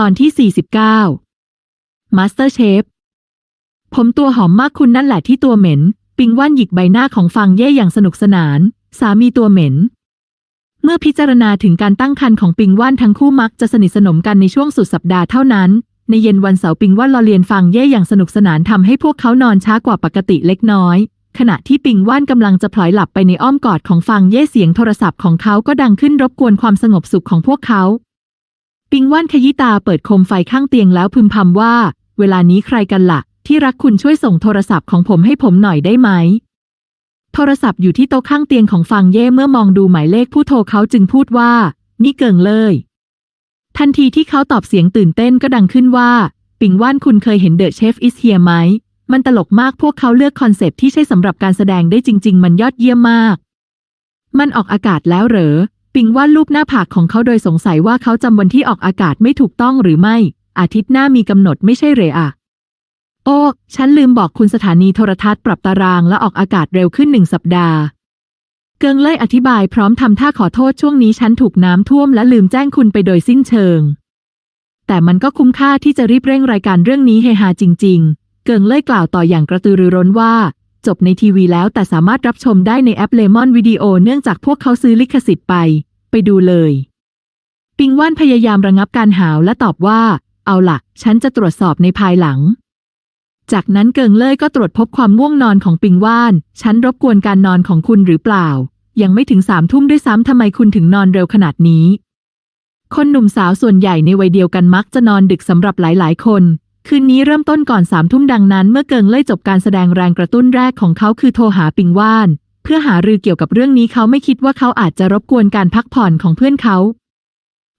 ตอนที่ 49 Master Chef ผมตัวหอมมากคุณนั่นแหละที่ตัวเหม็น ปิงว่านหยิกใบหน้าของฟางเย่อย่างสนุกสนาน สามีตัวเหม็น เมื่อพิจารณาถึงการตั้งครรภ์ของปิงว่านทั้งคู่มักจะสนิทสนมกันในช่วงสุดสัปดาห์เท่านั้น ในเย็นวันเสาร์ปิงว่านรอเรียนฟางเย่อย่างสนุกสนานทำให้พวกเขานอนช้ากว่าปกติเล็กน้อย ขณะที่ปิงว่านกำลังจะพลอยหลับไปในอ้อมกอดของฟางเย่เสียงโทรศัพท์ของเขาก็ดังขึ้นรบกวนความสงบสุขของพวกเขา ปิงว่านขยี้ตาเปิดโคมไฟข้างเตียงแล้วพึมพำว่า เวลานี้ใครกันละ่ะ ที่รักคุณช่วยส่งโทรศัพท์ของผมให้ผมหน่อยได้ไหม โทรศัพท์อยู่ที่โต๊ะข้างเตียงของฟางเย่เมื่อมองดูหมายเลขผู้โทรเขาจึงพูดว่า นี่เกิงเลย ทันทีที่เขาตอบเสียงตื่นเต้นก็ดังขึ้นว่า ปิงว่านคุณเคยเห็นเดอะเชฟอิสเฮียไหมมันตลกมากพวกเขาเลือกคอนเซปที่ใช่สำหรับการแสดงได้จริง ๆ มันยอดเยี่ยมมาก มันออกอากาศแล้วเหรอ ปิงว่านลูบหน้าผากของเขาโดยสงสัยว่าเขาจำวันที่ออกอากาศไม่ถูกต้องหรือไม่ อาทิตย์หน้ามีกำหนดไม่ใช่เหรออะโอ้ ฉันลืมบอกคุณสถานีโทรทัศน์ปรับตารางและออกอากาศเร็วขึ้นหนึ่งสัปดาห์ เกิงเล่ยอธิบายพร้อมทำท่าขอโทษช่วงนี้ฉันถูกน้ำท่วมและลืมแจ้งคุณไปโดยสิ้นเชิง แต่มันก็คุ้มค่าที่จะรีบเร่งรายการเรื่องนี้เฮฮาจริง ๆ เกิงเล่ยกล่าวต่ออย่างกระตือรือร้นว่า จบในทีวีแล้วแต่สามารถรับชมได้ในแอปเลมอนวิดีโอเนื่องจากพวกเขาซื้อลิขสิทธิ์ไป ไปดูเลย ปิงว่านพยายามระงับการหาวและตอบว่า เอาล่ะฉันจะตรวจสอบในภายหลัง จากนั้นเกิงเล่ยก็ตรวจพบความง่วงนอนของปิงว่าน ฉันรบกวนการนอนของคุณหรือเปล่า ยังไม่ถึงสามทุ่มด้วยซ้ำทำไมคุณถึงนอนเร็วขนาดนี้คนหนุ่มสาวส่วนใหญ่ในวัยเดียวกันมักจะนอนดึกสำหรับหลาย ๆ คน คืนนี้เริ่มต้นก่อนสามทุ่มดังนั้น เมื่อเกิงเล่ยจบการแสดงแรงกระตุ้นแรกของเขาคือโทรหาปิงว่าน เพื่อหารือเกี่ยวกับเรื่องนี้เขาไม่คิดว่าเขาอาจจะรบกวนการพักผ่อนของเพื่อนเขา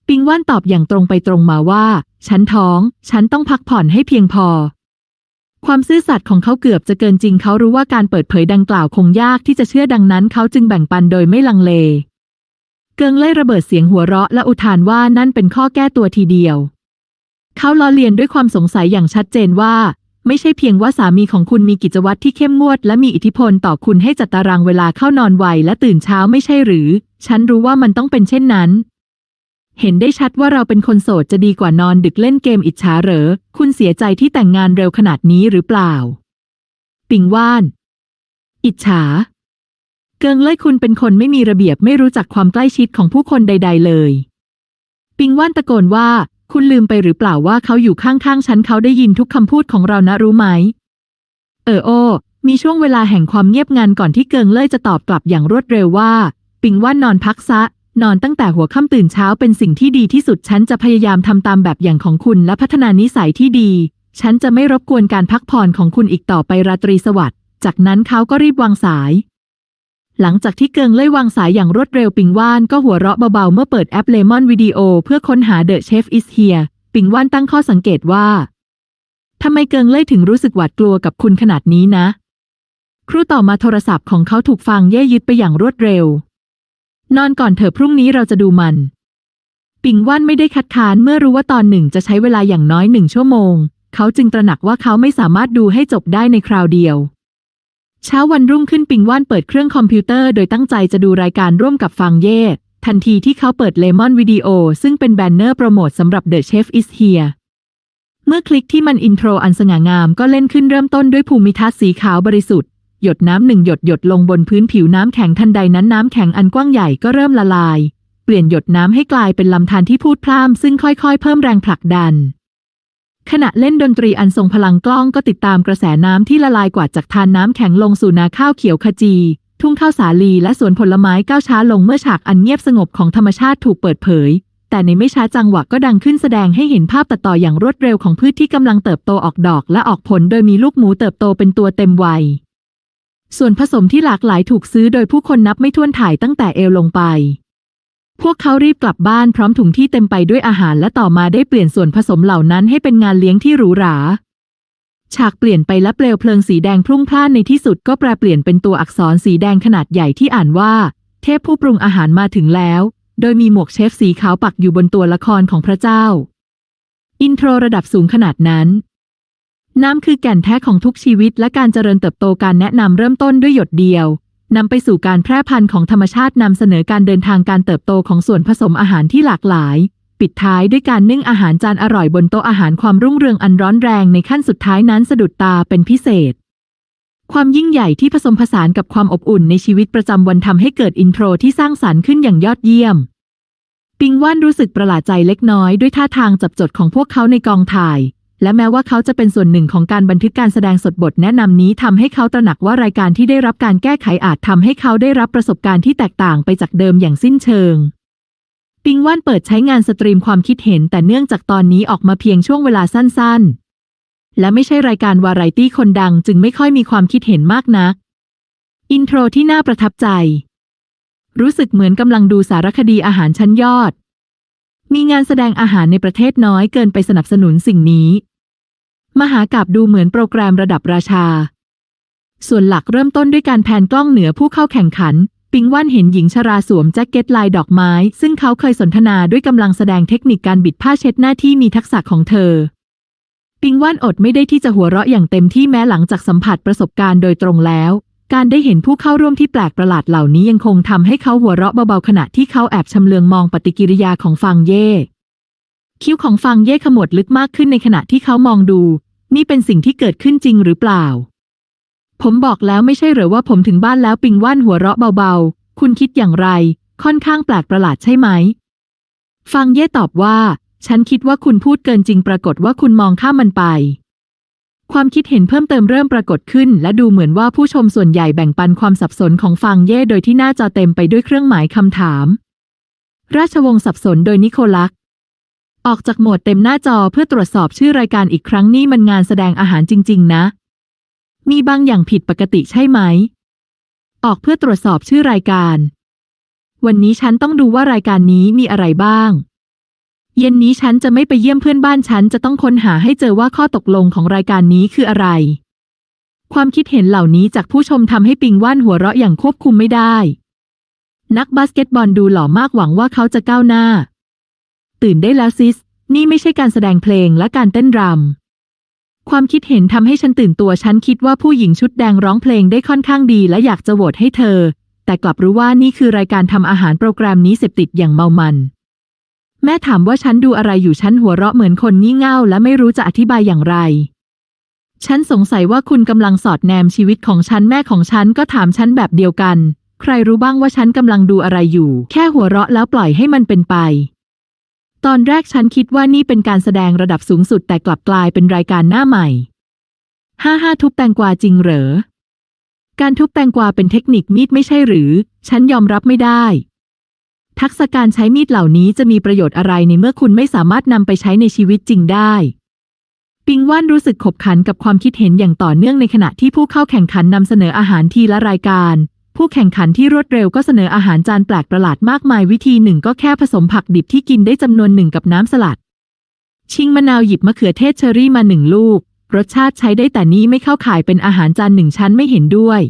ปิงว่านตอบอย่างตรงไปตรงมาว่า ฉันท้อง ฉันต้องพักผ่อนให้เพียงพอ ความซื่อสัตย์ของเขาเกือบจะเกินจริงเขารู้ว่าการเปิดเผยดังกล่าวคงยากที่จะเชื่อดังนั้น เขาจึงแบ่งปันโดยไม่ลังเล เกิงเล่ยระเบิดเสียงหัวเราะและอุทานว่านั่นเป็นข้อแก้ตัวทีเดียว เขาล้อเลียนด้วยความสงสัยอย่างชัดเจนว่า ไม่ใช่เพียงว่าสามีของคุณมีกิจวัตรที่เข้มงวด และมีอิทธิพลต่อคุณให้จัดตารางเวลาเข้านอนไวและตื่นเช้าไม่ใช่หรือ ฉันรู้ว่ามันต้องเป็นเช่นนั้น เห็นได้ชัดว่าเราเป็นคนโสดจะดีกว่านอนดึกเล่นเกมอิจฉาเหรอ คุณเสียใจที่แต่งงานเร็วขนาดนี้หรือเปล่า ปิงว่าน อิจฉา เกิงเล่ยคุณเป็นคนไม่มีระเบียบไม่รู้จักความใกล้ชิดของผู้คนใด ๆ เลย ปิงว่านตะโกนว่า คุณลืมไปหรือเปล่าว่าเขาอยู่ข้างๆฉันเขาได้ยินทุกคำพูดของเรานะรู้ไหม เออโอ มีช่วงเวลาแห่งความเงียบงันก่อนที่เกิงเล่ยจะตอบกลับอย่างรวดเร็วว่า ปิงว่านนอนพักซะ นอนตั้งแต่หัวค่ำตื่นเช้าเป็นสิ่งที่ดีที่สุดฉันจะพยายามทำตามแบบอย่างของคุณและพัฒนานิสัยที่ดี ฉันจะไม่รบกวนการพักผ่อนของคุณอีกต่อไปราตรีสวัสดิ์ จากนั้นเขาก็รีบวางสาย หลังจากที่เกิงเล่ยวางสายอย่างรวดเร็วปิงว่านก็หัวเราะเบาๆ เมื่อเปิดแอปเลมอนวิดีโอเพื่อค้นหา The Chef is here ปิงว่านตั้งข้อสังเกตว่าทำไมเกิงเล่ยถึงรู้สึกหวาดกลัวกับคุณขนาดนี้นะ ครูต่อมาโทรศัพท์ของเขาถูกฟังเย่ยึดไปอย่างรวดเร็ว นอนก่อนเถอะพรุ่งนี้เราจะดูมัน ปิงว่านไม่ได้คัดค้านเมื่อรู้ว่าตอนหนึ่งจะใช้เวลาอย่างน้อยหนึ่งชั่วโมง เขาจึงตระหนักว่าเขาไม่สามารถดูให้จบได้ในคราวเดียว เช้าวันรุ่งขึ้นปิงว่านเปิดเครื่องคอมพิวเตอร์โดยตั้งใจจะดูรายการร่วมกับฟังเย่ทันทีที่เขาเปิดเลมอนวิดีโอซึ่งเป็นแบนเนอร์โปรโมทสำหรับ The Chef is here เมื่อคลิกที่มันอินโทรอันสง่างามก็เล่นขึ้นเริ่มต้นด้วยภูมิทัศน์สีขาวบริสุทธิ์ หยดน้ำหนึ่งหยดหยดลงบนพื้นผิวน้ำแข็งทันใดนั้นน้ำแข็งอันกว้างใหญ่ก็เริ่มละลาย เปลี่ยนหยดน้ำให้กลายเป็นลำธารที่พูดพร่ำซึ่งค่อยๆ เพิ่มแรงผลักดัน ขณะเล่นดนตรีอันทรงพลังกล้องก็ติดตามกระแสน้ำที่ละลายกว่าจากทานน้ำแข็งลงสู่นาข้าวเขียวขจี ทุ่งข้าวสาลีและสวนผลไม้ก้าวช้าลงเมื่อฉากอันเงียบสงบของธรรมชาติถูกเปิดเผย แต่ในไม่ช้าจังหวะก็ดังขึ้นแสดงให้เห็นภาพตัดต่ออย่างรวดเร็วของพืชที่กำลังเติบโตออกดอกและออกผลโดยมีลูกหมูเติบโตเป็นตัวเต็มวัย ส่วนผสมที่หลากหลายถูกซื้อโดยผู้คนนับไม่ถ้วนถ่ายตั้งแต่เอวลงไป พวกเขารีบกลับบ้านพร้อมถุงที่เต็มไปด้วยอาหารและต่อมาได้เปลี่ยนส่วนผสมเหล่านั้นให้เป็นงานเลี้ยงที่หรูหรา ฉากเปลี่ยนไปและเปลวเพลิงสีแดงพรุ่งพล่านในที่สุดก็แปลเปลี่ยนเป็นตัวอักษรสีแดงขนาดใหญ่ที่อ่านว่า เทพผู้ปรุงอาหารมาถึงแล้ว โดยมีหมวกเชฟสีขาวปักอยู่บนตัวละครของพระเจ้า อินโทรระดับสูงขนาดนั้น น้ำคือแก่นแท้ของทุกชีวิตและการเจริญเติบโตการแนะนำเริ่มต้นด้วยหยดเดียว นำไปสู่การแพร่พันธุ์ของธรรมชาตินำเสนอการเดินทางการเติบโตของส่วนผสมอาหารที่หลากหลาย ปิดท้ายด้วยการนึ่งอาหารจานอร่อยบนโต๊ะอาหารความรุ่งเรืองอันร้อนแรงในขั้นสุดท้ายนั้นสะดุดตาเป็นพิเศษ ความยิ่งใหญ่ที่ผสมผสานกับความอบอุ่นในชีวิตประจำวันทำให้เกิดอินโทรที่สร้างสรรค์ขึ้นอย่างยอดเยี่ยม ปิงว่านรู้สึกประหลาดใจเล็กน้อยด้วยท่าทางจับจดของพวกเขาในกองถ่าย และแม้ว่าเขาจะเป็นส่วนหนึ่งของการบันทึกการแสดงสดบทแนะนำนี้ทำให้เขาตระหนักว่ารายการที่ได้รับการแก้ไขอาจทำให้เขาได้รับประสบการณ์ที่แตกต่างไปจากเดิมอย่างสิ้นเชิง ปิงว่านเปิดใช้งานสตรีมความคิดเห็น แต่เนื่องจากตอนนี้ออกมาเพียงช่วงเวลาสั้นๆ และไม่ใช่รายการวาไรตี้คนดังจึงไม่ค่อยมีความคิดเห็นมากนัก อินโทรที่น่าประทับใจ รู้สึกเหมือนกำลังดูสารคดีอาหารชั้นยอด มีงานแสดงอาหารในประเทศน้อยเกินไปสนับสนุนสิ่งนี้ มหากาบดูเหมือนโปรแกรมระดับราชา ส่วนหลักเริ่มต้นด้วยการแพนกล้องเหนือผู้เข้าแข่งขัน ปิงว่านเห็นหญิงชราสวมแจ็คเก็ตลายดอกไม้ ซึ่งเขาเคยสนทนาด้วยกำลังแสดงเทคนิคการบิดผ้าเช็ดหน้าที่มีทักษะของเธอ ปิงว่านอดไม่ได้ที่จะหัวเราะอย่างเต็มที่แม้หลังจากสัมผัสประสบการณ์โดยตรงแล้ว การได้เห็นผู้เข้าร่วมที่แปลกประหลาดเหล่านี้ยังคงทำให้เขาหัวเราะเบาๆขณะที่เขาแอบชำเลืองมองปฏิกิริยาของฟางเย่ คิ้วของฟางเย่ขมวดลึกมากขึ้นในขณะที่เขามองดู นี่เป็นสิ่งที่เกิดขึ้นจริงหรือเปล่า ผมบอกแล้วไม่ใช่เหรอว่าผมถึงบ้านแล้วปิงว่านหัวเราะเบาๆ คุณคิดอย่างไร ค่อนข้างแปลกประหลาดใช่ไหม ฟางเย่ตอบว่า ฉันคิดว่าคุณพูดเกินจริงปรากฏว่าคุณมองข้ามมันไป ความคิดเห็นเพิ่มเติมเริ่มปรากฏขึ้น และดูเหมือนว่าผู้ชมส่วนใหญ่แบ่งปันความสับสนของฟางเย่โดยที่หน้าจอเต็มไปด้วยเครื่องหมายคำถาม ราชวงศ์สับสนโดยนิโคลัสออกจากโหมดเต็มหน้าจอเพื่อตรวจสอบชื่อรายการอีกครั้งนี่มันงานแสดงอาหารจริง ๆ นะ มีบางอย่างผิดปกติใช่ไหม ออกเพื่อตรวจสอบชื่อรายการ วันนี้ฉันต้องดูว่ารายการนี้มีอะไรบ้าง เย็นนี้ฉันจะไม่ไปเยี่ยมเพื่อนบ้านฉันจะต้องค้นหาให้เจอว่าข้อตกลงของรายการนี้คืออะไร ความคิดเห็นเหล่านี้จากผู้ชมทำให้ปิงว่านหัวเราะอย่างควบคุมไม่ได้ นักบาสเกตบอลดูหล่อมากหวังว่าเขาจะก้าวหน้า ตื่นได้แล้วซิส นี่ไม่ใช่การแสดงเพลงและการเต้นรำ ความคิดเห็นทำให้ฉันตื่นตัวฉันคิดว่าผู้หญิงชุดแดงร้องเพลงได้ค่อนข้างดีและอยากจะโหวตให้เธอ แต่กลับรู้ว่านี่คือรายการทำอาหารโปรแกรมนี้เสพติดอย่างเมามัน แม่ถามว่าฉันดูอะไรอยู่ฉันหัวเราะเหมือนคนงี่เง่าและไม่รู้จะอธิบายอย่างไร ฉันสงสัยว่าคุณกำลังสอดแนมชีวิตของฉันแม่ของฉันก็ถามฉันแบบเดียวกัน ใครรู้บ้างว่าฉันกำลังดูอะไรอยู่ แค่หัวเราะแล้วปล่อยให้มันเป็นไป ตอนแรกฉันคิดว่านี่เป็นการแสดงระดับสูงสุดแต่กลับกลายเป็นรายการหน้าใหม่ห้าห้าทุบแตงกวาจริงเหรอ การทุบแตงกวาเป็นเทคนิคมีดไม่ใช่หรือ ฉันยอมรับไม่ได้ ทักษะการใช้มีดเหล่านี้จะมีประโยชน์อะไรในเมื่อคุณไม่สามารถนำไปใช้ในชีวิตจริงได้ ปิงว่านรู้สึกขบขันกับความคิดเห็นอย่างต่อเนื่องในขณะที่ผู้เข้าแข่งขันนำเสนออาหารทีละรายการ ผู้แข่งขันที่รวดเร็วก็เสนออาหารจานแปลกประหลาดมากมายวิธีหนึ่งก็แค่ผสมผักดิบที่กินได้จำนวนหนึ่งกับน้ำสลัด ชิงมะนาวหยิบมะเขือเทศเชอรี่มาหนึ่งลูก รสชาติใช้ได้แต่นี้ไม่เข้าข่ายเป็นอาหารจานหนึ่งชั้นไม่เห็นด้วย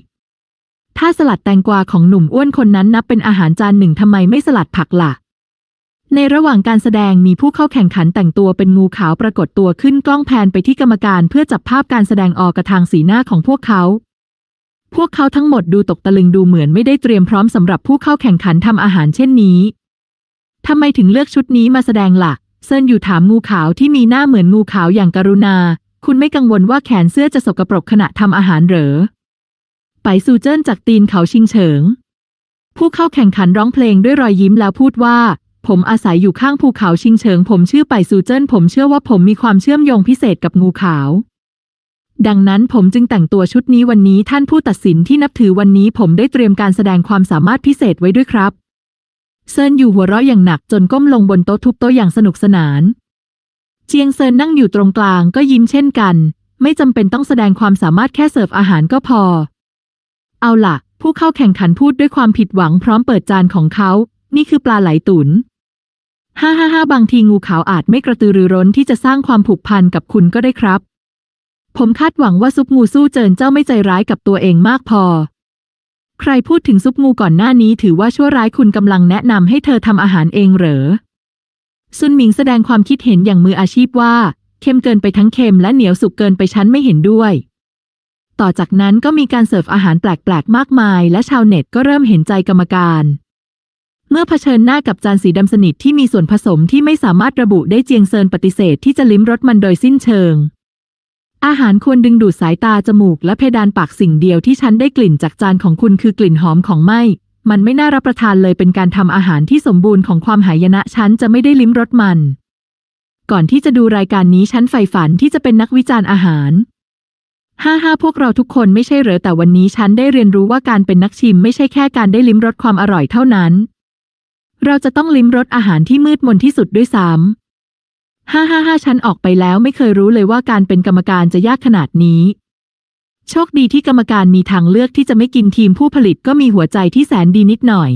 ถ้าสลัดแตงกวาของหนุ่มอ้วนคนนั้นนับเป็นอาหารจานหนึ่งทำไมไม่สลัดผักล่ะ ในระหว่างการแสดงมีผู้เข้าแข่งขันแต่งตัวเป็นงูขาวปรากฏตัวขึ้นกล้องแพนไปที่กรรมการเพื่อจับภาพการแสดงออกกระทางสีหน้าของพวกเขา พวกเขาทั้งหมดดูตกตะลึงดูเหมือนไม่ได้เตรียมพร้อมสำหรับผู้เข้าแข่งขันทำอาหารเช่นนี้ทำไมถึงเลือกชุดนี้มาแสดงล่ะ เซินอยู่ถามงูขาวที่มีหน้าเหมือนงูขาวอย่างกรุณา คุณไม่กังวลว่าแขนเสื้อจะสกปรกขณะทำอาหารเหรอ ไปซูเจิ้นจากตีนเขาชิงเฉิง ผู้เข้าแข่งขันร้องเพลงด้วยรอยยิ้มแล้วพูดว่า ผมอาศัยอยู่ข้างภูเขาชิงเฉิง ผมชื่อไปซูเจิ้น ผมเชื่อว่าผมมีความเชื่อมโยงพิเศษกับงูขาว ดังนั้นผมจึงแต่งตัวชุดนี้วันนี้ท่านผู้ตัดสินที่นับถือวันนี้ผมได้เตรียมการแสดงความสามารถพิเศษไว้ด้วยครับ เซินอยู่หัวเราะอย่างหนักจนก้มลงบนโต๊ะทุบโต๊ะอย่างสนุกสนาน เจียงเซินนั่งอยู่ตรงกลางก็ยิ้มเช่นกัน ไม่จำเป็นต้องแสดงความสามารถแค่เสิร์ฟอาหารก็พอ เอาล่ะ ผู้เข้าแข่งขันพูดด้วยความผิดหวังพร้อมเปิดจานของเขา นี่คือปลาไหลตุนฮ่าฮ่าฮ่าบางทีงูขาวอาจไม่กระตือรือร้นที่จะสร้างความผูกพันกับคุณก็ได้ครับ ผมคาดหวังว่าซุปงูสู้เจินเจ้าไม่ใจร้ายกับตัวเองมากพอ ใครพูดถึงซุปงูก่อนหน้านี้ถือว่าชั่วร้ายคุณกำลังแนะนำให้เธอทำอาหารเองเหรอ ซุนหมิงแสดงความคิดเห็นอย่างมืออาชีพว่า เค็มเกินไปทั้งเค็มและเหนียวสุกเกินไปฉันไม่เห็นด้วย ต่อจากนั้นก็มีการเสิร์ฟอาหารแปลกๆ มากมาย และชาวเน็ตก็เริ่มเห็นใจกรรมการ เมื่อเผชิญหน้ากับจานสีดำสนิทที่มีส่วนผสมที่ไม่สามารถระบุได้เจียงเซินปฏิเสธที่จะลิ้มรสมันโดยสิ้นเชิง อาหารควรดึงดูดสายตาจมูกและเพดานปากสิ่งเดียวที่ฉันได้กลิ่นจากจานของคุณคือกลิ่นหอมของไหมมันไม่น่ารับประทานเลยเป็นการทำอาหารที่สมบูรณ์ของความหายนะฉันจะไม่ได้ลิ้มรสมัน ก่อนที่จะดูรายการนี้ฉันใฝ่ฝันที่จะเป็นนักวิจารณ์อาหาร ห้าห้าพวกเราทุกคนไม่ใช่เหรอแต่วันนี้ฉันได้เรียนรู้ว่าการเป็นนักชิมไม่ใช่แค่การได้ลิ้มรสความอร่อยเท่านั้น เราจะต้องลิ้มรสอาหารที่มืดมนที่สุดด้วยซ้ำห้าห้าห้าฉันออกไปแล้วไม่เคยรู้เลยว่าการเป็นกรรมการจะยากขนาดนี้ โชคดีที่กรรมการมีทางเลือกที่จะไม่กินทีมผู้ผลิตก็มีหัวใจที่แสนดีนิดหน่อย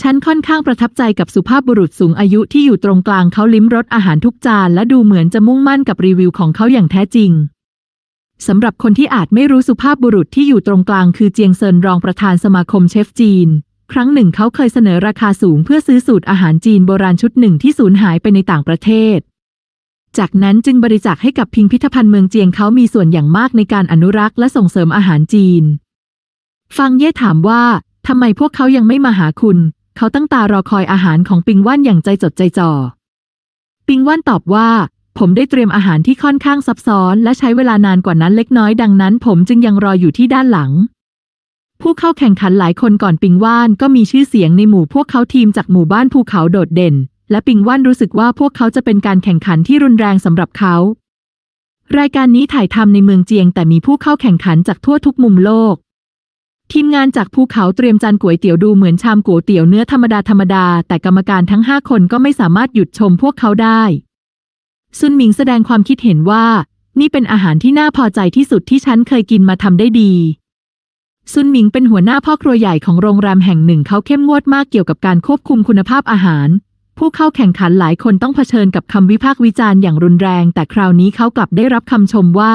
ฉันค่อนข้างประทับใจกับสุภาพบุรุษสูงอายุที่อยู่ตรงกลางเขาลิ้มรสอาหารทุกจานและดูเหมือนจะมุ่งมั่นกับรีวิวของเขาอย่างแท้จริง สำหรับคนที่อาจไม่รู้สุภาพบุรุษที่อยู่ตรงกลางคือเจียงเซินรองประธานสมาคมเชฟจีน ครั้งหนึ่งเขาเคยเสนอราคาสูงเพื่อซื้อสูตรอาหารจีนโบราณชุดหนึ่งที่สูญหายไปในต่างประเทศ จากนั้นจึงบริจาคให้กับพิพิธภัณฑ์เมืองเจียงเขามีส่วนอย่างมากในการอนุรักษ์และส่งเสริมอาหารจีน ฟังเย่ถามว่าทำไมพวกเขายังไม่มาหาคุณ เขาตั้งตารอคอยอาหารของปิงว่านอย่างใจจดใจจ่อ ปิงว่านตอบว่า ผมได้เตรียมอาหารที่ค่อนข้างซับซ้อนและใช้เวลานานกว่านั้นเล็กน้อยดังนั้นผมจึงยังรออยู่ที่ด้านหลัง ผู้เข้าแข่งขันหลายคนก่อนปิงว่านก็มีชื่อเสียงในหมู่พวกเขาทีมจากหมู่บ้านภูเขาโดดเด่น และปิงว่านรู้สึกว่าพวกเขาจะเป็นการแข่งขันที่รุนแรงสำหรับเขา รายการนี้ถ่ายทำในเมืองเจียง แต่มีผู้เข้าแข่งขันจากทั่วทุกมุมโลกทีมงานจากภูเขาเตรียมจานก๋วยเตี๋ยวดูเหมือนชามก๋วยเตี๋ยวเนื้อธรรมดาธรรมดา แต่กรรมการทั้งห้าคนก็ไม่สามารถหยุดชมพวกเขาได้ ซุนหมิงแสดงความคิดเห็นว่า นี่เป็นอาหารที่น่าพอใจที่สุดที่ฉันเคยกินมาทำได้ดีซุนหมิงเป็นหัวหน้าพ่อครัวใหญ่ของโรงแรมแห่งหนึ่งเขาเข้มงวดมากเกี่ยวกับการควบคุมคุณภาพอาหาร ผู้เข้าแข่งขันหลายคนต้องเผชิญกับคำวิพากษ์วิจารณ์อย่างรุนแรง แต่คราวนี้เขากลับได้รับคำชมว่า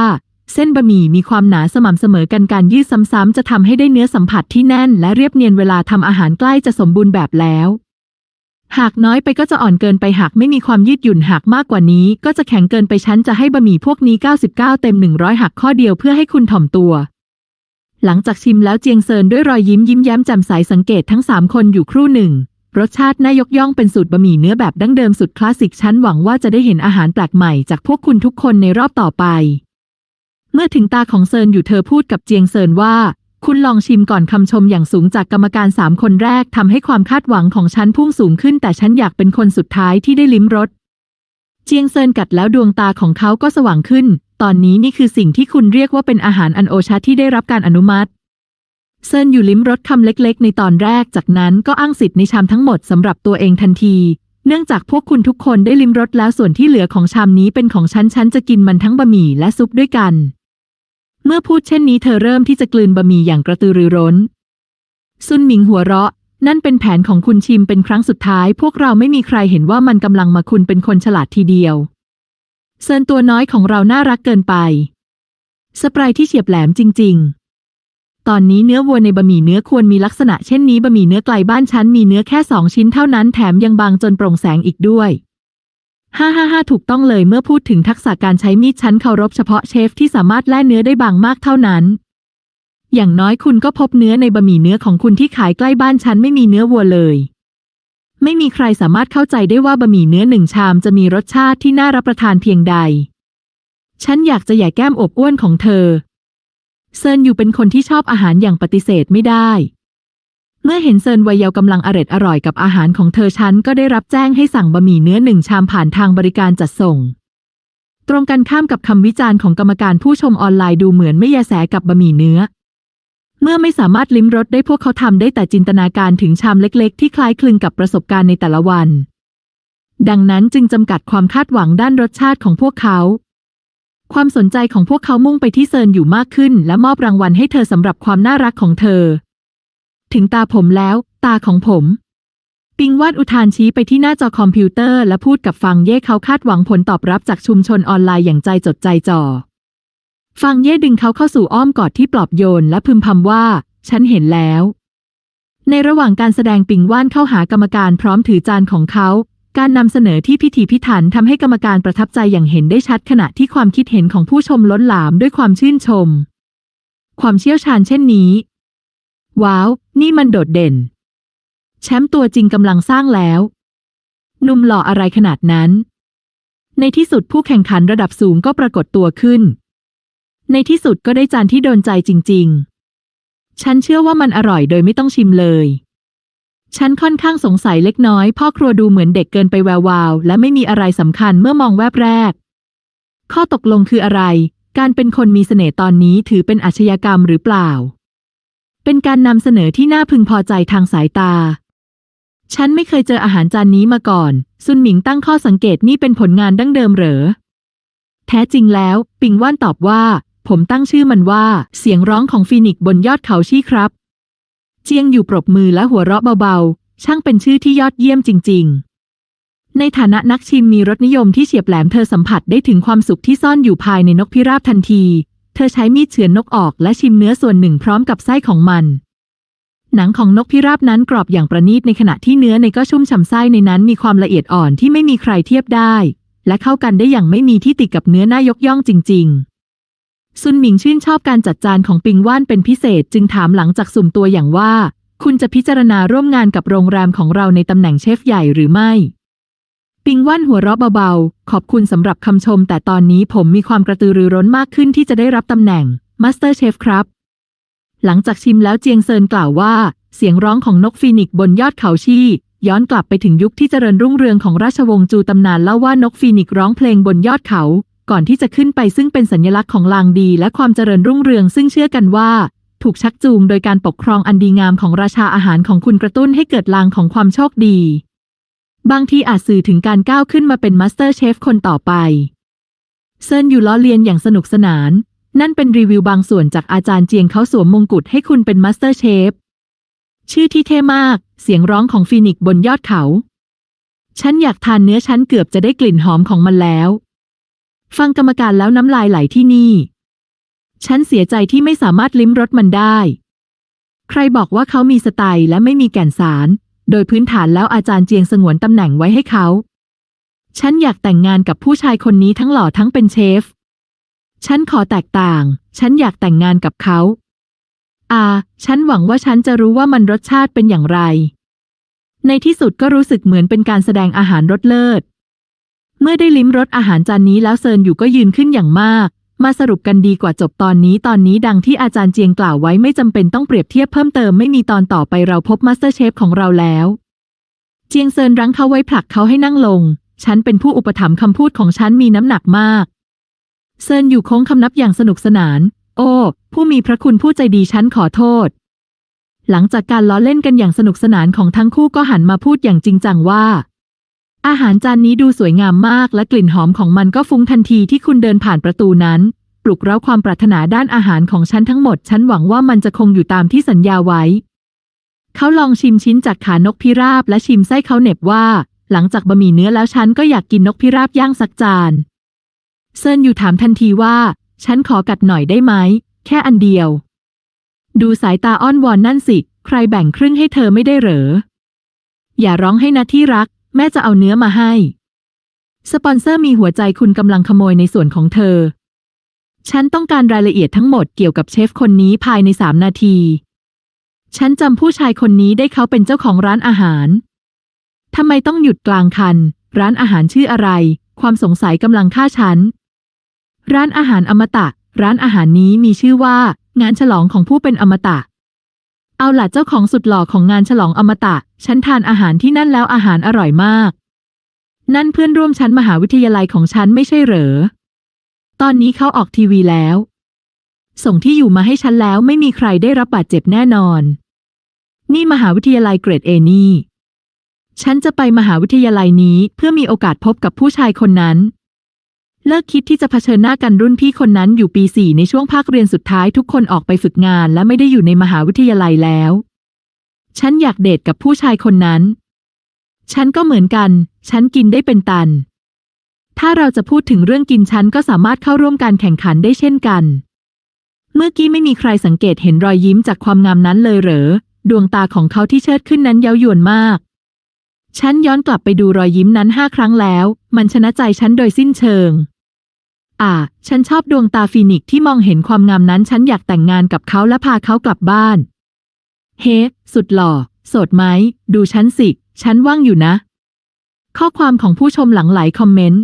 เส้นบะหมี่มีความหนาสม่ำเสมอกันการยืดซ้ำๆจะทำให้ได้เนื้อสัมผัสที่แน่น และเรียบเนียนเวลาทำอาหารใกล้จะสมบูรณ์แบบแล้ว หากน้อยไปก็จะอ่อนเกินไปหากไม่มีความยืดหยุ่นหากมากกว่านี้ ก็จะแข็งเกินไปฉันจะให้บะหมี่พวกนี้ 99 เต็ม 100 หักข้อเดียวเพื่อให้คุณถ่อมตัว หลังจากชิมแล้วเจียงเซินด้วยรอยยิ้มยิ้มแย้มแจ่มใสสังเกตทั้งสามคนอยู่ครู่หนึ่ง รสชาติน่ายกย่องเป็นสูตรบะหมี่เนื้อแบบดั้งเดิมสุดคลาสสิกฉันหวังว่าจะได้เห็นอาหารแปลกใหม่จากพวกคุณทุกคนในรอบต่อไป เมื่อถึงตาของเซินอยู่เธอพูดกับเจียงเซินว่า คุณลองชิมก่อนคำชมอย่างสูงจากกรรมการสามคนแรกทำให้ความคาดหวังของฉันพุ่งสูงขึ้น แต่ฉันอยากเป็นคนสุดท้ายที่ได้ลิ้มรสเจียงเซินกัดแล้วดวงตาของเขาก็สว่างขึ้น ตอนนี้นี่คือสิ่งที่คุณเรียกว่าเป็นอาหารอันโอชะที่ได้รับการอนุมัติเซินอยู่ลิ้มรสคำเล็กๆ ในตอนแรก จากนั้นก็อ้างสิทธิ์ในชามทั้งหมดสำหรับตัวเองทันที เนื่องจากพวกคุณทุกคนได้ลิ้มรสแล้วส่วนที่เหลือของชามนี้เป็นของฉันฉันจะกินมันทั้งบะหมี่และซุปด้วยกัน เมื่อพูดเช่นนี้เธอเริ่มที่จะกลืนบะหมี่อย่างกระตือรือร้น ซุนหมิงหัวเราะ นั่นเป็นแผนของคุณชิมเป็นครั้งสุดท้าย พวกเราไม่มีใครเห็นว่ามันกำลังมาคุณเป็นคนฉลาดทีเดียว เซินตัวน้อยของเราน่ารักเกินไปสไปรายที่เฉียบแหลมจริง ๆ ตอนนี้เนื้อวัวในบะหมี่เนื้อควรมีลักษณะเช่นนี้บะหมี่เนื้อไกลบ้านฉันมีเนื้อแค่สองชิ้นเท่านั้นแถมยังบางจนโปร่งแสงอีกด้วย ฮ่าฮ่าฮ่าถูกต้องเลยเมื่อพูดถึงทักษะการใช้มีดชั้นเคารพเฉพาะเชฟที่สามารถแล่เนื้อได้บางมากเท่านั้น อย่างน้อยคุณก็พบเนื้อในบะหมี่เนื้อของคุณที่ขายใกล้บ้านฉันไม่มีเนื้อวัวเลย ไม่มีใครสามารถเข้าใจได้ว่าบะหมี่เนื้อหนึ่งชามจะมีรสชาติที่น่ารับประทานเพียงใด ฉันอยากจะแย่แก้มอบอ้วนของเธอ เซินอยู่เป็นคนที่ชอบอาหารอย่างปฏิเสธไม่ได้ เมื่อเห็นเซินวัยเยาว์กำลังอร็ดอร่อยกับอาหารของเธอฉันก็ได้รับแจ้งให้สั่งบะหมี่เนื้อหนึ่งชามผ่านทางบริการจัดส่ง ตรงกันข้ามกับคำวิจารณ์ของกรรมการผู้ชมออนไลน์ดูเหมือนไม่แยแสกับบะหมี่เนื้อ เมื่อไม่สามารถลิ้มรสได้พวกเขาทำได้แต่จินตนาการถึงชามเล็กๆ ที่คล้ายคลึงกับประสบการณ์ในแต่ละวัน ดังนั้นจึงจำกัดความคาดหวังด้านรสชาติของพวกเขาความสนใจของพวกเขามุ่งไปที่เซินอยู่มากขึ้น และมอบรางวัลให้เธอสำหรับความน่ารักของเธอ ถึงตาผมแล้ว ตาของผม ปิงวาดอุทานชี้ไปที่หน้าจอคอมพิวเตอร์และพูดกับฟังเย่เขาคาดหวังผลตอบรับจากชุมชนออนไลน์อย่างใจจดใจจ่อ ฟังเย่ดึงเขาเข้าสู่อ้อมกอดที่ปลอบโยนและพึมพำว่า ฉันเห็นแล้ว ในระหว่างการแสดงปิงว่านเข้าหากรรมการพร้อมถือจานของเขา การนำเสนอที่พิถีพิถันทำให้กรรมการประทับใจอย่างเห็นได้ชัดขณะที่ความคิดเห็นของผู้ชมล้นหลามด้วยความชื่นชม ความเชี่ยวชาญเช่นนี้ ว้าว นี่มันโดดเด่นเชชมป์ตัวจริงกำลังสร้างแล้วหนุ่มหล่ออะไรขนาดนั้น ในที่สุดผู้แข่งขันระดับสูงก็ปรากฏตัวขึ้น ในที่สุดก็ได้จานที่โดนใจจริง ๆ ฉันเชื่อว่ามันอร่อยโดยไม่ต้องชิมเลย ฉันค่อนข้างสงสัยเล็กน้อย พ่อครัวดูเหมือนเด็กเกินไปแวววาว และไม่มีอะไรสำคัญเมื่อมองแวบแรก ข้อตกลงคืออะไร การเป็นคนมีเสน่ห์ตอนนี้ถือเป็นอาชญากรรมหรือเปล่า เป็นการนำเสนอที่น่าพึงพอใจทางสายตา ฉันไม่เคยเจออาหารจานนี้มาก่อน ซุนหมิงตั้งข้อสังเกตนี่เป็นผลงานดั้งเดิมเหรอ แท้จริงแล้ว ปิงว่านตอบว่า ผมตั้งชื่อมันว่า เสียงร้องของฟีนิกบนยอดเขาชี่ครับ เจียงอยู่ปรบมือและหัวเราะเบาๆ ช่างเป็นชื่อที่ยอดเยี่ยมจริง ๆ ในฐานะนักชิมมีรสนิยมที่เฉียบแหลมเธอสัมผัสได้ถึงความสุขที่ซ่อนอยู่ภายในนกพิราบทันที เธอใช้มีดเฉือนนกออกและชิมเนื้อส่วนหนึ่งพร้อมกับไส้ของมัน หนังของนกพิราบนั้นกรอบอย่างประณีตในขณะที่เนื้อในก็ชุ่มฉ่ำไส้ในนั้นมีความละเอียดอ่อนที่ไม่มีใครเทียบได้ และเข้ากันได้อย่างไม่มีที่ติดกับเนื้อหน้ายกย่องจริง ๆซุนหมิงชื่นชอบการจัดจานของปิงว่านเป็นพิเศษจึงถามหลังจากสุ่มตัวอย่างว่า คุณจะพิจารณาร่วมงานกับโรงแรมของเราในตำแหน่งเชฟใหญ่หรือไม่ ปิงว่านหัวเราะเบาๆ ขอบคุณสำหรับคำชม แต่ตอนนี้ผมมีความกระตือรือร้นมากขึ้นที่จะได้รับตำแหน่งมาสเตอร์เชฟครับ หลังจากชิมแล้วเจียงเซินกล่าวว่า เสียงร้องของนกฟีนิกซ์บนยอดเขาชีย้อนกลับไปถึงยุคที่เจริญรุ่งเรืองของราชวงศ์จูตำนานเล่าว่านกฟีนิกซ์ร้องเพลงบนยอดเขา ก่อนที่จะขึ้นไปซึ่งเป็นสัญลักษณ์ของลางดี และความเจริญรุ่งเรือง ซึ่งเชื่อกันว่า ถูกชักจูงโดยการปกครองอันดีงามของราชาอาหารของคุณกระตุ้นให้เกิดลางของความโชคดี บางทีอาจสื่อถึงการก้าวขึ้นมาเป็นมาสเตอร์เชฟคนต่อไป เซินอยู่ล้อเลียนอย่างสนุกสนาน นั่นเป็นรีวิวบางส่วนจากอาจารย์เจียงเขาสวมมงกุฎให้คุณเป็นมาสเตอร์เชฟ ชื่อที่เท่มาก เสียงร้องของฟีนิกซ์บนยอดเขา ฉันอยากทานเนื้อฉันเกือบจะได้กลิ่นหอมของมันแล้ว ฟังกรรมการแล้วน้ำลายไหลที่นี่ ฉันเสียใจที่ไม่สามารถลิ้มรสมันได้ ใครบอกว่าเขามีสไตล์และไม่มีแก่นสาร โดยพื้นฐานแล้วอาจารย์เจียงสงวนตำแหน่งไว้ให้เขา ฉันอยากแต่งงานกับผู้ชายคนนี้ทั้งหล่อทั้งเป็นเชฟ ฉันขอแตกต่าง ฉันอยากแต่งงานกับเขา อาฉันหวังว่าฉันจะรู้ว่ามันรสชาติเป็นอย่างไร ในที่สุดก็รู้สึกเหมือนเป็นการแสดงอาหารรสเลิศ เมื่อได้ลิ้มรสอาหารจานนี้แล้วเซินอยู่ก็ยืนขึ้นอย่างมาก มาสรุปกันดีกว่าจบตอนนี้ตอนนี้ดังที่อาจารย์เจียงกล่าวไว้ไม่จำเป็นต้องเปรียบเทียบเพิ่มเติมไม่มีตอนต่อไปเราพบมาสเตอร์เชฟของเราแล้ว เจียงเซินรั้งเขาไว้ผลักเขาให้นั่งลง ฉันเป็นผู้อุปถัมภ์คำพูดของฉันมีน้ำหนักมาก เซินอยู่โค้งคำนับอย่างสนุกสนาน โอ้ ผู้มีพระคุณผู้ใจดีฉันขอโทษ หลังจากการล้อเล่นกันอย่างสนุกสนานของทั้งคู่ก็หันมาพูดอย่างจริงจังว่า อาหารจานนี้ดูสวยงามมากและกลิ่นหอมของมันก็ฟุ้งทันทีที่คุณเดินผ่านประตูนั้น ปลุกเร้าความปรารถนาด้านอาหารของฉันทั้งหมด ฉันหวังว่ามันจะคงอยู่ตามที่สัญญาไว้ เขาลองชิมชิ้นจากขานกพิราบและชิมไส้เขาเหน็บว่า หลังจากบะหมี่เนื้อแล้วฉันก็อยากกินนกพิราบย่างสักจาน เซินอยู่ถามทันทีว่า ฉันขอกัดหน่อยได้ไหมแค่อันเดียว ดูสายตาอ้อนวอนนั่นสิ ใครแบ่งครึ่งให้เธอไม่ได้เหรอ อย่าร้องให้นะที่รัก แม่จะเอาเนื้อมาให้ สปอนเซอร์มีหัวใจคุณกำลังขโมยในส่วนของเธอ ฉันต้องการรายละเอียดทั้งหมดเกี่ยวกับเชฟคนนี้ภายในสามนาที ฉันจำผู้ชายคนนี้ได้เขาเป็นเจ้าของร้านอาหารทำไมต้องหยุดกลางคัน ร้านอาหารชื่ออะไร ความสงสัยกำลังฆ่าฉัน ร้านอาหารอมตะ ร้านอาหารนี้มีชื่อว่า งานฉลองของผู้เป็นอมตะ เอาล่ะเจ้าของสุดหล่อของงานฉลองอมตะ ฉันทานอาหารที่นั่นแล้วอาหารอร่อยมาก นั่นเพื่อนร่วมชั้นมหาวิทยาลัยของฉันไม่ใช่เหรอ ตอนนี้เขาออกทีวีแล้ว ส่งที่อยู่มาให้ฉันแล้วไม่มีใครได้รับบาดเจ็บแน่นอน นี่มหาวิทยาลัยเกรดเอนี่ ฉันจะไปมหาวิทยาลัยนี้เพื่อมีโอกาสพบกับผู้ชายคนนั้น เลิกคิดที่จะเผชิญหน้ากันรุ่นพี่คนนั้นอยู่ปีสี่ในช่วงภาคเรียนสุดท้ายทุกคนออกไปฝึกงานและไม่ได้อยู่ในมหาวิทยาลัยแล้ว ฉันอยากเดทกับผู้ชายคนนั้น ฉันก็เหมือนกัน ฉันกินได้เป็นตัน ถ้าเราจะพูดถึงเรื่องกินฉันก็สามารถเข้าร่วมการแข่งขันได้เช่นกัน เมื่อกี้ไม่มีใครสังเกตเห็นรอยยิ้มจากความงามนั้นเลยเหรอ ดวงตาของเขาที่เชิดขึ้นนั้นเย้ายวนมาก ฉันย้อนกลับไปดูรอยยิ้มนั้นห้าครั้งแล้ว มันชนะใจฉันโดยสิ้นเชิงอ่า ฉันชอบดวงตาฟีนิกซ์ที่มองเห็นความงามนั้น ฉันอยากแต่งงานกับเขาและพาเขากลับบ้าน เฮ้สุดหล่อ โสดไหม ดูฉันสิ ฉันว่างอยู่นะ ข้อความของผู้ชมหลังไหลคอมเมนต์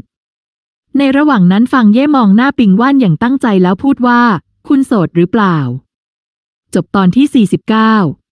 ในระหว่างนั้นฟังเย่มองหน้าปิงว่านอย่างตั้งใจแล้วพูดว่า คุณโสดหรือเปล่า จบตอนที่ 49